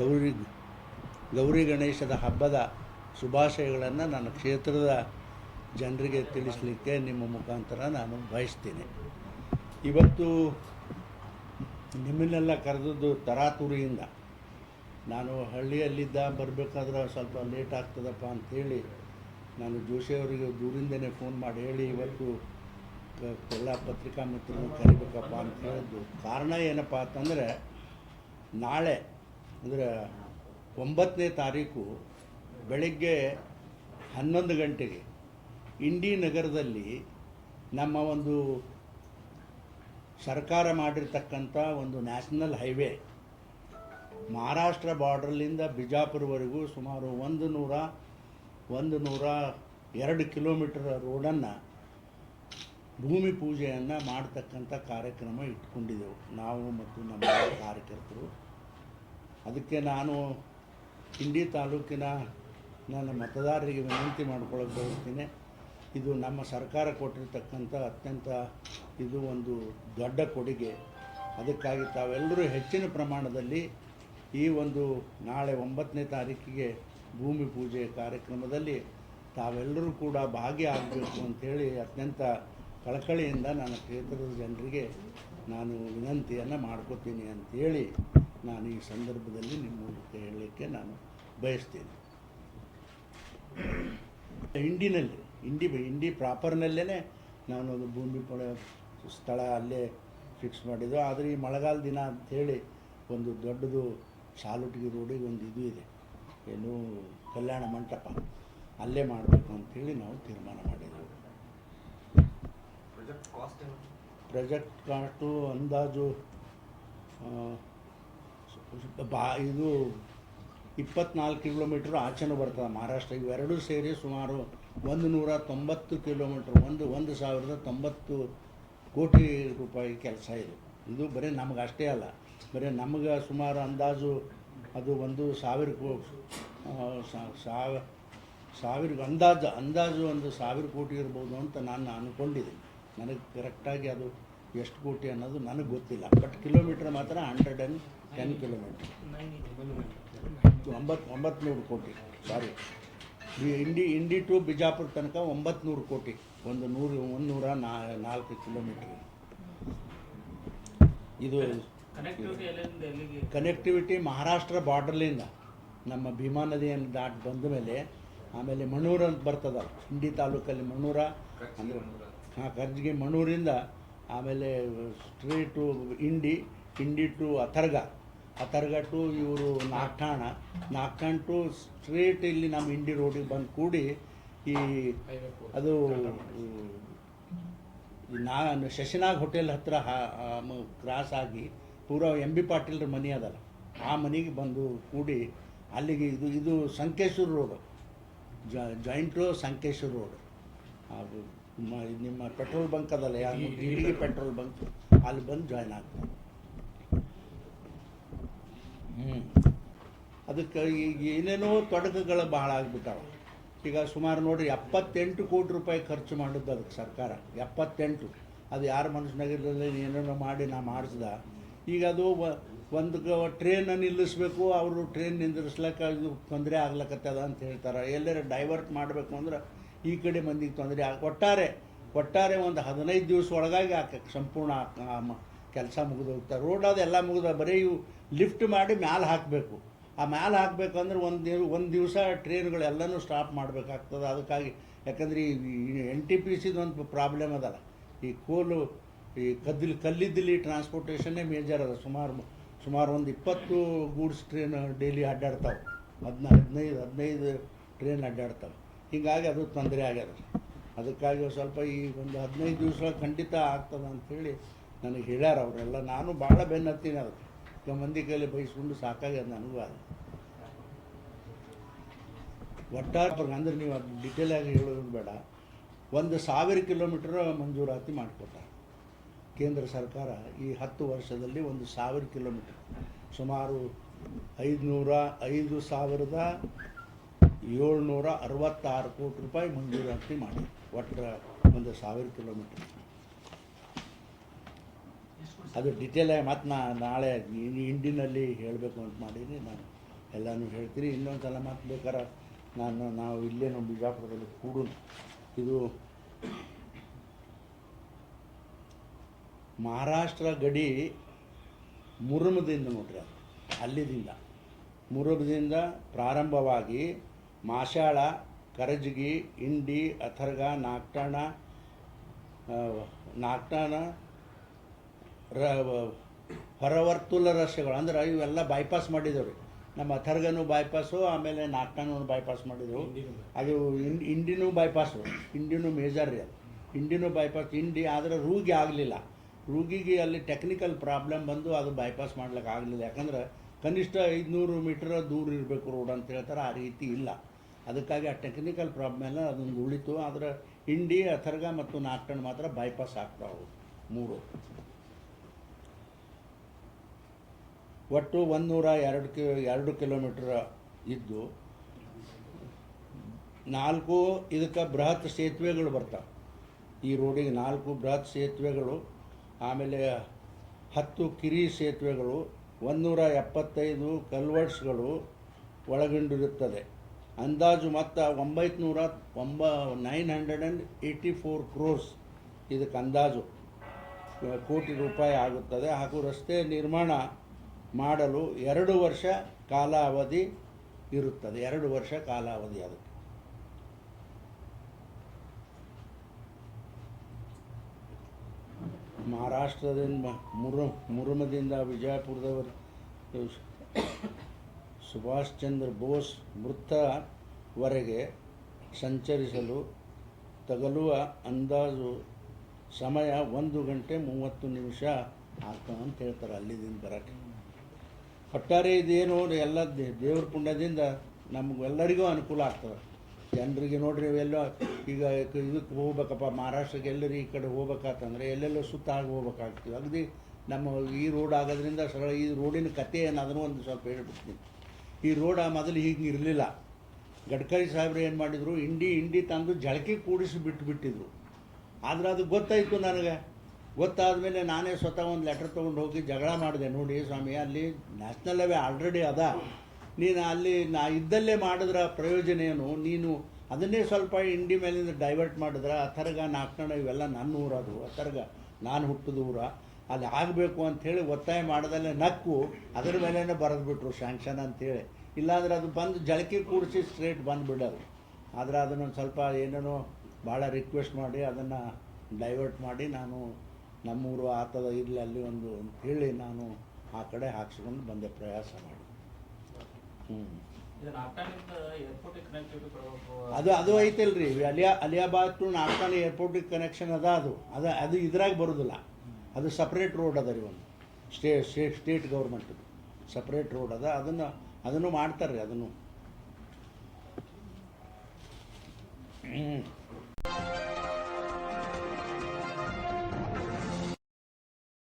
ಗೌರಿ ಗೌರಿ ಗಣೇಶದ ಹಬ್ಬದ ಶುಭಾಶಯಗಳನ್ನು ನನ್ನ ಕ್ಷೇತ್ರದ ಜನರಿಗೆ ತಿಳಿಸಲಿಕ್ಕೆ ನಿಮ್ಮ ಮುಖಾಂತರ ನಾನು ಬಯಸ್ತೀನಿ. ಇವತ್ತು ನಿಮ್ಮನ್ನೆಲ್ಲ ಕರೆದದ್ದು ತರಾತುರಿಯಿಂದ. ನಾನು ಹಳ್ಳಿಯಲ್ಲಿದ್ದ ಬರಬೇಕಾದ್ರೆ ಸ್ವಲ್ಪ ಲೇಟ್ ಆಗ್ತದಪ್ಪ ಅಂಥೇಳಿ ನಾನು ಜೋಶಿಯವರಿಗೆ ದೂರಿಂದನೇ ಫೋನ್ ಮಾಡಿ ಹೇಳಿ ಇವತ್ತು ಎಲ್ಲ ಪತ್ರಿಕಾ ಮಿತ್ರರು ಕರಿಬೇಕಪ್ಪ ಅಂತ ಹೇಳಿದ್ದು. ಕಾರಣ ಏನಪ್ಪ ಅಂತಂದರೆ ನಾಳೆ ಅಂದರೆ ಒಂಬತ್ತನೇ ತಾರೀಕು ಬೆಳಗ್ಗೆ ಹನ್ನೊಂದು ಗಂಟೆಗೆ ಇಂಡಿ ನಗರದಲ್ಲಿ ನಮ್ಮ ಒಂದು ಸರ್ಕಾರ ಮಾಡಿರ್ತಕ್ಕಂಥ ಒಂದು ನ್ಯಾಷನಲ್ ಹೈವೇ ಮಹಾರಾಷ್ಟ್ರ ಬಾರ್ಡ್ರಲ್ಲಿಂದ ಬಿಜಾಪುರವರೆಗೂ ಸುಮಾರು ಒಂದು ನೂರ ಒಂದು ನೂರ ಎರಡು ಕಿಲೋಮೀಟರ್ ರೋಡನ್ನು ಭೂಮಿ ಪೂಜೆಯನ್ನು ಮಾಡ್ತಕ್ಕಂಥ ಕಾರ್ಯಕ್ರಮ ಇಟ್ಕೊಂಡಿದ್ದೆವು. ನಾವು ಮತ್ತು ನಮ್ಮ ಕಾರ್ಯಕರ್ತರು. ಅದಕ್ಕೆ ನಾನು ಇಂಡಿ ತಾಲೂಕಿನ ನನ್ನ ಮತದಾರರಿಗೆ ವಿನಂತಿ ಮಾಡ್ಕೊಳ್ಳೋಕೆ ಬಯಸ್ತೀನಿ. ಇದು ನಮ್ಮ ಸರ್ಕಾರ ಕೊಟ್ಟಿರ್ತಕ್ಕಂಥ ಅತ್ಯಂತ ಇದು ಒಂದು ದೊಡ್ಡ ಕೊಡುಗೆ. ಅದಕ್ಕಾಗಿ ತಾವೆಲ್ಲರೂ ಹೆಚ್ಚಿನ ಪ್ರಮಾಣದಲ್ಲಿ ಈ ಒಂದು ನಾಳೆ ಒಂಬತ್ತನೇ ತಾರೀಕಿಗೆ ಭೂಮಿ ಪೂಜೆ ಕಾರ್ಯಕ್ರಮದಲ್ಲಿ ತಾವೆಲ್ಲರೂ ಕೂಡ ಭಾಗಿಯಾಗಬೇಕು ಅಂಥೇಳಿ ಅತ್ಯಂತ ಕಳಕಳಿಯಿಂದ ನನ್ನ ಕ್ಷೇತ್ರದ ಜನರಿಗೆ ನಾನು ವಿನಂತಿಯನ್ನು ಮಾಡ್ಕೋತೀನಿ ಅಂಥೇಳಿ ನಾನು ಈ ಸಂದರ್ಭದಲ್ಲಿ ನಿಮ್ಮ ಮೂಲಕ ಹೇಳಲಿಕ್ಕೆ ನಾನು ಬಯಸ್ತೀನಿ. ಇಂಡಿನಲ್ಲಿ ಇಂಡಿ ಇಂಡಿ ಪ್ರಾಪರ್ನಲ್ಲೇ ನಾನು ಅದು ಭೂಮಿ ಪಡ ಸ್ಥಳ ಅಲ್ಲೇ ಫಿಕ್ಸ್ ಮಾಡಿದ್ದು. ಆದರೆ ಈ ಮಳೆಗಾಲ ದಿನ ಅಂಥೇಳಿ ಒಂದು ದೊಡ್ಡದು ಸಾಲುಟಿಗೆ ರೋಡಿಗೆ ಒಂದು ಇದು ಇದೆ. ಏನು ಕಲ್ಯಾಣ ಮಂಟಪ. ಅಲ್ಲೇ ಮಾಡಬೇಕು ಅಂಥೇಳಿ ನಾವು ತೀರ್ಮಾನ ಮಾಡಿದ್ದೆವು ಪ್ರಾಜೆಕ್ಟ್ ಕಾಸ್ಟ್ ಅಂದಾಜು ಬಾ ಇದು ಇಪ್ಪತ್ನಾಲ್ಕು ಕಿಲೋಮೀಟ್ರ್ ಆಚೆನೂ ಬರ್ತದೆ ಮಹಾರಾಷ್ಟ್ರ. ಇವೆರಡೂ ಸೇರಿ ಸುಮಾರು ಒಂದು ನೂರ ತೊಂಬತ್ತು ಕಿಲೋಮೀಟ್ರ್ ಒಂದು ಒಂದು ಸಾವಿರದ ತೊಂಬತ್ತು ಕೋಟಿ ರೂಪಾಯಿ ಕೆಲಸ ಇದು. ಇದು ಬರೀ ನಮ್ಗೆ ಅಷ್ಟೇ ಅಲ್ಲ ಬರೀ ನಮಗೆ ಸುಮಾರು ಅಂದಾಜು ಅದು ಒಂದು ಸಾವಿರ ಕೋ ಆ, ಸಾವ ಸಾವಿರ ಅಂದಾಜು ಅಂದಾಜು ಒಂದು ಸಾವಿರ ಕೋಟಿ ಇರ್ಬೋದು ಅಂತ ನಾನು ಅಂದ್ಕೊಂಡಿದ್ದೀನಿ ನನಗೆ ಕರೆಕ್ಟಾಗಿ ಅದು ಎಷ್ಟು ಕೋಟಿ ಅನ್ನೋದು ನನಗೆ ಗೊತ್ತಿಲ್ಲ. ಬಟ್ ಕಿಲೋಮೀಟ್ರ್ ಮಾತ್ರ ಹಂಡ್ರೆಡ್ ಆ್ಯಂಡ್ ಟೆನ್ ಕಿಲೋಮೀಟ್ರ್ ಒಂಬತ್ತು ಒಂಬತ್ತು ಕೋಟಿ. ಸಾರಿ ಈ ಇಂಡಿ ಇಂಡಿ ಟು ಬಿಜಾಪುರ ತನಕ ಒಂಬತ್ತು ಕೋಟಿ. ಒಂದು ನೂರು ಒಂದು ನೂರ ನಾಲ್ಕು ಕಿಲೋಮೀಟ್ರ್ ಇದು ಕನೆಕ್ಟಿವಿಟಿ ಮಹಾರಾಷ್ಟ್ರ ಬಾರ್ಡರ್ಲಿಂದ ನಮ್ಮ ಭೀಮಾ ನದಿಯನ್ನು ದಾಟಿ ಬಂದ ಮೇಲೆ ಆಮೇಲೆ ಮಣೂರು ಅಂತ ಬರ್ತದ. ಇಂಡಿ ತಾಲೂಕಲ್ಲಿ ಮಣೂರ ಅಂದರೆ, ಹಾಂ, ಕರ್ಜಿಗೆ ಮಣೂರಿಂದ ಆಮೇಲೆ street to Indi Indi to Atharga. Atharga to ಇವರು ನಾಗ್ಠಾಣ. ನಾಗ್ಠಾಣ ಟು ಸ್ಟ್ರೀಟ್ ಇಲ್ಲಿ ನಮ್ಮ ಇಂಡಿ ರೋಡಿಗೆ ಬಂದು ಕೂಡಿ ಈ ಅದು ನಾನು ನಾ ಶಶಿನಾಗ್ ಹೋಟೆಲ್ ಹತ್ರ ಕ್ರಾಸ್ ಆಗಿ ಪೂರ ಎಂ ಬಿ ಪಾಟೀಲ್ರ ಮನೆ ಅದಲ್ಲ. ಆ ಮನೆಗೆ ಬಂದು ಕೂಡಿ ಅಲ್ಲಿಗೆ ಇದು ಇದು Sankeshwar road. Joint Sankeshwar road. ಅದು ನಿಮ್ಮ ಪೆಟ್ರೋಲ್ ಬಂಕ್ ಅದಲ್ಲ ಯಾರು ಪೆಟ್ರೋಲ್ ಬಂಕ್ ಅಲ್ಲಿ ಬಂದು ಜಾಯ್ನ್ ಆಗ್ತಾರೆ. ಹ್ಞೂ ಅದಕ್ಕೆ ಈಗ ಏನೇನೋ ತೊಡಕುಗಳು ಭಾಳ ಆಗ್ಬಿಟ್ಟಾವ. ಈಗ ಸುಮಾರು ನೋಡಿ ಎಪ್ಪತ್ತೆಂಟು ಕೋಟಿ ರೂಪಾಯಿ ಖರ್ಚು ಮಾಡಿದ್ದು ಅದಕ್ಕೆ ಸರ್ಕಾರ. ಎಪ್ಪತ್ತೆಂಟು. ಅದು ಯಾರ ಮನುಷ್ಯನಗರದಲ್ಲಿ ಏನೇನೋ ಮಾಡಿ ನಾ ಮಾಡಿಸ್ದ. ಈಗ ಅದು ವ- ಒಂದು ಟ್ರೈನ ನಿಲ್ಲಿಸ್ಬೇಕು ಅವರು ಟ್ರೈನ್ ನಿಂದಿರ್ಸ್ಲಕ್ಕ ಇದು ತೊಂದರೆ ಆಗ್ಲಕತ್ತದ ಅಂತ ಹೇಳ್ತಾರೆ. ಎಲ್ಲರ ಡೈವರ್ಟ್ ಮಾಡಬೇಕು ಅಂದ್ರೆ ಈ ಕಡೆ ಮಂದಿಗೆ ತೊಂದರೆ ಒಟ್ಟಾರೆ ಒಟ್ಟಾರೆ ಒಂದು ಹದಿನೈದು ದಿವಸ ಒಳಗಾಗಿ ಆ ಸಂಪೂರ್ಣ ಕೆಲಸ ಮುಗಿದು ಹೋಗ್ತಾರೆ ರೋಡ್ ಅದೆಲ್ಲ ಮುಗಿದ ಬರೀ ಇವು ಲಿಫ್ಟ್ ಮಾಡಿ ಮ್ಯಾಲೆ ಹಾಕಬೇಕು. ಆ ಮ್ಯಾಲೆ ಹಾಕಬೇಕಂದ್ರೆ ಒಂದು ದಿವ ಒಂದು ದಿವಸ ಟ್ರೈನ್ಗಳೆಲ್ಲನೂ ಸ್ಟಾಪ್ ಮಾಡಬೇಕಾಗ್ತದೆ. ಅದಕ್ಕಾಗಿ ಯಾಕಂದ್ರೆ ಈ ಎನ್ ಟಿ ಪಿ ಸಿದು ಒಂದು ಪ್ರಾಬ್ಲಮ್ ಅದಲ್ಲ. ಈ ಕೋಲು, ಈ ಕದ್ದಿಲ್ ಕಲ್ಲಿದ್ದಲ್ಲಿ ಟ್ರಾನ್ಸ್ಪೋರ್ಟೇಷನ್ನೇ ಮೇಜರ್ ಅದ. ಸುಮಾರು ಸುಮಾರು ಒಂದು ಇಪ್ಪತ್ತು ಗೂಡ್ಸ್ ಟ್ರೈನ್ ಡೈಲಿ ಅಡ್ಡಾಡ್ತಾವೆ. ಹದಿನ ಹದಿನೈದು ಹದಿನೈದು ಟ್ರೈನ್ ಅಡ್ಡಾಡ್ತಾವೆ. ಹೀಗಾಗಿ ಅದು ತೊಂದರೆ ಆಗ್ಯದ. ಅದಕ್ಕಾಗಿ ಸ್ವಲ್ಪ ಈ ಒಂದು ಹದಿನೈದು ದಿವಸ ಖಂಡಿತ ಆಗ್ತದೆ ಅಂಥೇಳಿ ನನಗೆ ಹೇಳ್ಯಾರ ಅವರೆಲ್ಲ. ನಾನು ಭಾಳ ಬೆನ್ನತ್ತೀನಿ ಅದಕ್ಕೆ. ಈಗ ಮಂದಿ ಕೈಲಿ ಬೈಸ್ಕೊಂಡು ಸಾಕಾಗ್ಯದ ನನಗೂ ಅದು. ಒಟ್ಟಾರೆ ಅಂದ್ರೆ ನೀವು ಅದು ಆಗಿ ಹೇಳೋದು ಬೇಡ. ಒಂದು ಸಾವಿರ ಕಿಲೋಮೀಟರ್ ಮಂಜೂರಾತಿ ಮಾಡಿಕೊಟ್ಟ ಕೇಂದ್ರ ಸರ್ಕಾರ ಈ ಹತ್ತು ವರ್ಷದಲ್ಲಿ ಒಂದು ಸಾವಿರ ಕಿಲೋಮೀಟರ್. ಸುಮಾರು ಐದುನೂರ ಐದು ಸಾವಿರದ ಏಳ್ನೂರ ಅರವತ್ತಾರು ಕೋಟಿ ರೂಪಾಯಿ ಮಂಜೂರಾತಿ ಮಾಡಿ. ಒಟ್ಟು ಒಂದು ಸಾವಿರ ಕಿಲೋಮೀಟರ್. ಅದು ಡಿಟೇಲಾಗಿ ಮತ್ತು ನಾ ನಾಳೆ ಇಂಡಿನಲ್ಲಿ ಹೇಳಬೇಕು ಅಂತ ಮಾಡೀನಿ ನಾನು ಎಲ್ಲನೂ ಹೇಳ್ತೀನಿ ಇನ್ನೊಂದು ಸಲ ಮತ್ತು ಬೇಕಾರೆ ನಾನು ನಾವು ಇಲ್ಲೇನು ಬಿಜಾಪುರದಲ್ಲಿ ಕೂಡು ಇದು ಮಹಾರಾಷ್ಟ್ರ ಗಡಿ ಮುರುಮದಿಂದ ನೋಡ್ರಿ ಅಲ್ಲಿದಿಂದ ಮುರುಮದಿಂದ ಪ್ರಾರಂಭವಾಗಿ ಮಾಶಾಳ ಕರಜಗಿ ಇಂಡಿ ಅಥರ್ಗ ನಾಕ್ಟಾಣ ನಾಕ್ಟಾಣ ರ ಹೊರವರ್ತುಲ ರಸ್ತೆಗಳು ಅಂದ್ರೆ ಇವೆಲ್ಲ ಬೈಪಾಸ್ ಮಾಡಿದ್ರು ರೀ ನಮ್ಮ ಅಥರ್ಗನು ಬೈಪಾಸು ಆಮೇಲೆ ನಾಗ್ಟಾನು ಬೈಪಾಸ್ ಮಾಡಿದೆವು. ಅದು ಇಂಡಿನೂ ಬೈಪಾಸು ಇಂಡಿನೂ ಮೇಜರ್ ರೀ ಅದು. ಇಂಡಿನೂ ಬೈಪಾಸ್ ಇಂಡಿ ಆದರೆ ರೂಗಿ ಆಗಲಿಲ್ಲ. ರೂಗಿಗೆ ಅಲ್ಲಿ ಟೆಕ್ನಿಕಲ್ ಪ್ರಾಬ್ಲಮ್ ಬಂದು ಅದು ಬೈಪಾಸ್ ಮಾಡ್ಲಿಕ್ಕೆ ಆಗಲಿಲ್ಲ. ಯಾಕಂದ್ರೆ ಕನಿಷ್ಠ ಐದುನೂರು ಮೀಟರ್ ದೂರ ಇರಬೇಕು ರೋಡ್ ಅಂತ ಹೇಳ್ತಾರೆ, ಆ ರೀತಿ ಇಲ್ಲ. ಅದಕ್ಕಾಗಿ ಆ ಟೆಕ್ನಿಕಲ್ ಪ್ರಾಬ್ಲಮ್ ಎಲ್ಲ ಅದೊಂದು ಉಳಿತು. ಆದರೆ ಹಿಂಡಿ, ಅಥರ್ಗ ಮತ್ತು ನಾಗ್ಟನ್ ಮಾತ್ರ ಬೈಪಾಸ್ ಆಗ್ತಾವೆ ಮೂರು. ಒಟ್ಟು ಒಂದೂರ ಎರಡು ಕಿ ಎರಡು ಕಿಲೋಮೀಟ್ರ್ ಇದ್ದು, ನಾಲ್ಕು ಇದಕ್ಕೆ ಬೃಹತ್ ಸೇತುವೆಗಳು ಬರ್ತಾವೆ. ಈ ರೋಡಿಗೆ ನಾಲ್ಕು ಬೃಹತ್ ಸೇತುವೆಗಳು, ಆಮೇಲೆ ಹತ್ತು ಕಿರಿ ಸೇತುವೆಗಳು ಒಂದೂರ ಎಪ್ಪತ್ತೈದು ಕಲ್ವರ್ಟ್ಸ್ಗಳು ಒಳಗೊಂಡಿರುತ್ತದೆ. ಅಂದಾಜು ಮೊತ್ತ ಒಂಬೈನೂರ ನೂರ ಒಂಬ nine hundred and eighty four crores ಇದಕ್ಕೆ ಅಂದಾಜು. ಕೋಟಿ ರೂಪಾಯಿ ಆಗುತ್ತದೆ. ಹಾಗೂ ರಸ್ತೆ ನಿರ್ಮಾಣ ಮಾಡಲು ಎರಡು ವರ್ಷ ಕಾಲಾವಧಿ ಇರುತ್ತದೆ. ಎರಡು ವರ್ಷ ಕಾಲಾವಧಿ ಅದಕ್ಕೆ. ಮಹಾರಾಷ್ಟ್ರದಿಂದ ಮುರು, ಮುರುಮದಿಂದ ವಿಜಯಪುರದವರು ಸುಭಾಷ್ ಚಂದ್ರ ಬೋಸ್ ಮೃತವರೆಗೆ ಸಂಚರಿಸಲು ತಗಲುವ ಅಂದಾಜು ಸಮಯ ಒಂದು ಗಂಟೆ ಮೂವತ್ತು ನಿಮಿಷ ಆಗ್ತದೆ ಅಂತ ಹೇಳ್ತಾರೆ. ಅಲ್ಲಿದಿಂದ ಬರೋಕ್ಕೆ. ಒಟ್ಟಾರೆ ಇದೇನು ಎಲ್ಲ ದೇವ್ರ ಪುಣ್ಯದಿಂದ ನಮಗೆಲ್ಲರಿಗೂ ಅನುಕೂಲ ಆಗ್ತದೆ. ಜನರಿಗೆ ನೋಡ್ರಿ ಎಲ್ಲೋ ಈಗ ಇದಕ್ಕೆ ಹೋಗ್ಬೇಕಪ್ಪ, ಮಹಾರಾಷ್ಟ್ರಕ್ಕೆ ಎಲ್ಲರೂ ಈ ಕಡೆ ಹೋಗ್ಬೇಕಾತಂದ್ರೆ ಎಲ್ಲೆಲ್ಲೋ ಸುತ್ತಾಗಿ ಹೋಗ್ಬೇಕಾಗ್ತೀವಿ ಅಗದಿ ನಮ್ಮ ಈ ರೋಡ್ ಆಗೋದ್ರಿಂದ ಸರಳ, ಈ ರೋಡಿನ ಕತೆ ಏನಾದರೂ ಒಂದು ಸ್ವಲ್ಪ ಹೇಳ್ಬಿಡ್ತೀನಿ. ಈ ರೋಡ್ ಮೊದಲು ಹೀಗೆ ಇರಲಿಲ್ಲ. ಗಡ್ಕರಿ ಸಾಹೇಬ್ರು ಏನು ಮಾಡಿದರು? ಇಂಡಿ ಇಂಡಿ ತಂದು ಜಳಕೆ ಕೂಡಿಸಿ ಬಿಟ್ಟು ಬಿಟ್ಟಿದ್ರು ಆದ್ರೆ ಅದು ಗೊತ್ತಾಯಿತು ನನಗೆ. ಗೊತ್ತಾದ ಮೇಲೆ ನಾನೇ ಸ್ವತಃ ಒಂದು ಲೆಟ್ರ್ ತೊಗೊಂಡು ಹೋಗಿ ಜಗಳ ಮಾಡಿದೆ. ನೋಡಿ ಸ್ವಾಮಿ, ಅಲ್ಲಿ ನ್ಯಾಷನಲ್ ಹೈವೇ ಆಲ್ರೆಡಿ ಅದ. ನೀನು ಅಲ್ಲಿ ನಾ ಇದ್ದಲ್ಲೇ ಮಾಡಿದ್ರ ಪ್ರಯೋಜನ ಏನು? ನೀನು ಅದನ್ನೇ ಸ್ವಲ್ಪ ಇಂಡಿ ಮೇಲಿಂದ ಡೈವರ್ಟ್ ಮಾಡಿದ್ರೆ, ಆ ಥರಗ ನಾಲ್ಕಣ ಇವೆಲ್ಲ ನನ್ನ ಊರದು ಆ ಥರಗ ನಾನು ಹುಟ್ಟಿದ ಊರ. ಅಲ್ಲಿ ಆಗಬೇಕು ಅಂಥೇಳಿ ಒತ್ತಾಯ ಮಾಡ್ದಲ್ಲೇ ನಕ್ಕು, ಅದರ ಮೇಲೇ ಬರೆದ್ಬಿಟ್ರು ಶ್ಯಾಂಕ್ಷನ್ ಅಂತೇಳಿ. ಇಲ್ಲಾಂದ್ರೆ ಅದು ಬಂದು ಜಳಕಿ ಕೂಡಿಸಿ ಸ್ಟ್ರೇಟ್ ಬಂದುಬಿಡೋದು. ಆದರೆ ಅದನ್ನೊಂದು ಸ್ವಲ್ಪ ಏನೇನೋ ಭಾಳ ರಿಕ್ವೆಸ್ಟ್ ಮಾಡಿ ಅದನ್ನು ಡೈವರ್ಟ್ ಮಾಡಿ ನಾನು ನಮ್ಮೂರು ಆತದ ಇರಲಿ ಅಲ್ಲಿ ಒಂದು ಅಂತ ಹೇಳಿ ನಾನು ಆ ಕಡೆ ಹಾಕ್ಸ್ಕೊಂಡು ಬಂದೆ ಪ್ರಯಾಸ ಮಾಡಿ. ಅದು ಅದು ಐತಲ್ರಿ. Aliya Aliyabad to Nagthana airport connection ಅದ ಅದು. ಅದ ಅದು ಇದ್ರಾಗ ಬರೋದಿಲ್ಲ. ಅದು ಸಪ್ರೇಟ್ ರೋಡ್ ಅದ ರೀ ಒಂದು. Stay state government separate road ಅದ. ಅದನ್ನು ಅದನ್ನು ಮಾಡ್ತಾರೆ ರೀ ಅದನ್ನು. ಹ್ಞೂ